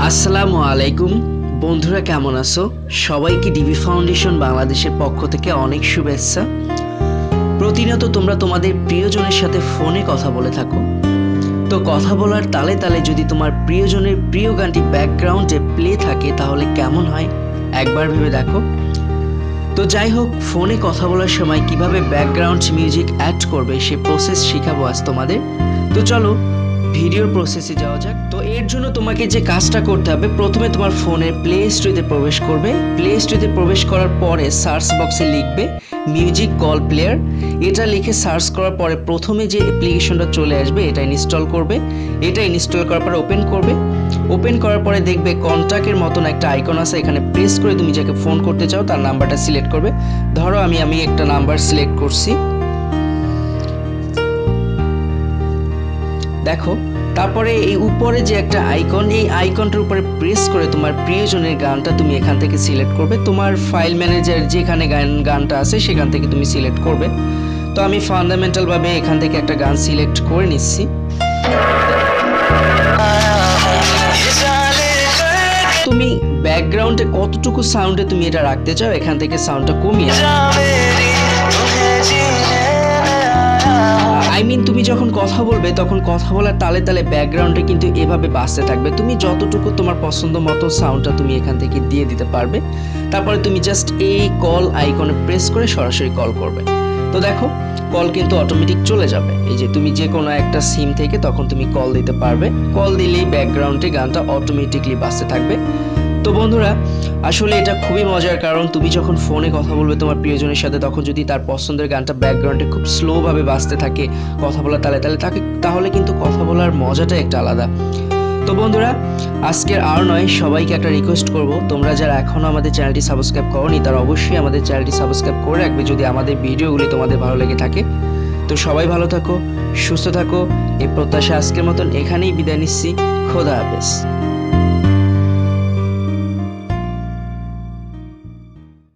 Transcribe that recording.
আসসালামু আলাইকুম। বন্ধুরা, কেমন আছো? সবাইকে ডিবি ফাউন্ডেশন বাংলাদেশের পক্ষ থেকে অনেক শুভেচ্ছা। প্রতিনিয়ত তোমরা তোমাদের প্রিয়জনের সাথে ফোনে কথা বলে থাকো। তো কথা বলার তালে তালে যদি তোমার প্রিয়জনের প্রিয় গানটি ব্যাকগ্রাউন্ডে প্লে থাকে, তাহলে কেমন হয়? একবার ভেবে দেখো। তো যাই হোক, ফোনে কথা বলার সময় কীভাবে ব্যাকগ্রাউন্ড মিউজিক অ্যাড করবে, সে প্রসেস শেখাবো আজ তোমাদের। তো চলো ভিডিওর প্রসেসে যাওয়া যাক। তো এর জন্য তোমাকে যে কাজটা করতে হবে, প্রথমে তোমার ফোনের প্লে স্টোরিতে প্রবেশ করবে। প্লে স্টোরিতে প্রবেশ করার পরে সার্চ বক্সে লিখবে মিউজিক কল প্লেয়ার এটা লিখে সার্চ করার পরে প্রথমে যে অ্যাপ্লিকেশনটা চলে আসবে, এটা ইনস্টল করবে। এটা ইনস্টল করার পরে ওপেন করবে। ওপেন করার পরে দেখবে কন্ট্যাক্টের মতন একটা আইকন আছে, এখানে প্রেস করে তুমি যাকে ফোন করতে চাও, তার নাম্বারটা সিলেক্ট করবে। ধরো আমি আমি একটা নাম্বার সিলেক্ট করছি। দেখো, তারপরে এই উপরে যে একটা আইকন এই আইকনটার উপরে প্রেস করে তোমার প্রিয়জনের গানটা তুমি এখান থেকে সিলেক্ট করবে। তোমার ফাইল ম্যানেজার যেখানে গান, গানটা আছে সেখান থেকে তুমি সিলেক্ট করবে। তো আমি ফান্ডামেন্টালভাবে এখান থেকে একটা গান সিলেক্ট করে নিচ্ছি। তুমি ব্যাকগ্রাউন্ডে কতটুকু সাউন্ডে তুমি এটা রাখতে চাও, এখান থেকে সাউন্ডটা কমিয়ে আই মিন তুমি যখন কথা বলবে, তখন কথা বলার তালে তালে ব্যাকগ্রাউন্ডে কিন্তু এভাবে বাজতে থাকবে। তুমি যতটুকু তোমার পছন্দ মতো সাউন্ডটা তুমি এখান থেকে দিয়ে দিতে পারবে। তারপরে তুমি জাস্ট এই কল আইকনে প্রেস করে সরাসরি কল করবে। তো দেখো কল কিন্তু অটোমেটিক চলে যাবে। এই যে তুমি যে কোনো একটা সিম থেকে তখন তুমি কল দিতে পারবে। কল দিলেই ব্যাকগ্রাউন্ডে গানটা অটোমেটিকলি বাজতে থাকবে। তো বন্ধুরা, আসলে এটা খুবই মজার কারণ তুমি যখন ফোনে কথা বলবে তোমার প্রিয়জনের সাথে, তখন যদি তার পছন্দের গানটা ব্যাকগ্রাউন্ডে খুব স্লোভাবে বাজতে থাকে, কথা বলার তালে তালে তাকে তাহলে কিন্তু কথা বলার মজাটা একটা আলাদা। তো বন্ধুরা, আজকের আর নয়, সবাইকে একটা রিকোয়েস্ট করব। তোমরা যারা এখনও আমাদের চ্যানেলটি সাবস্ক্রাইব করনি, তারা অবশ্যই আমাদের চ্যানেলটি সাবস্ক্রাইব করে রাখবে যদি আমাদের ভিডিওগুলি তোমাদের ভালো লেগে থাকে। তো সবাই ভালো থাকো, সুস্থ থাকো, এই প্রত্যাশা আজকের মতন এখানেই বিদায় নিচ্ছি। খোদা হাফেজ।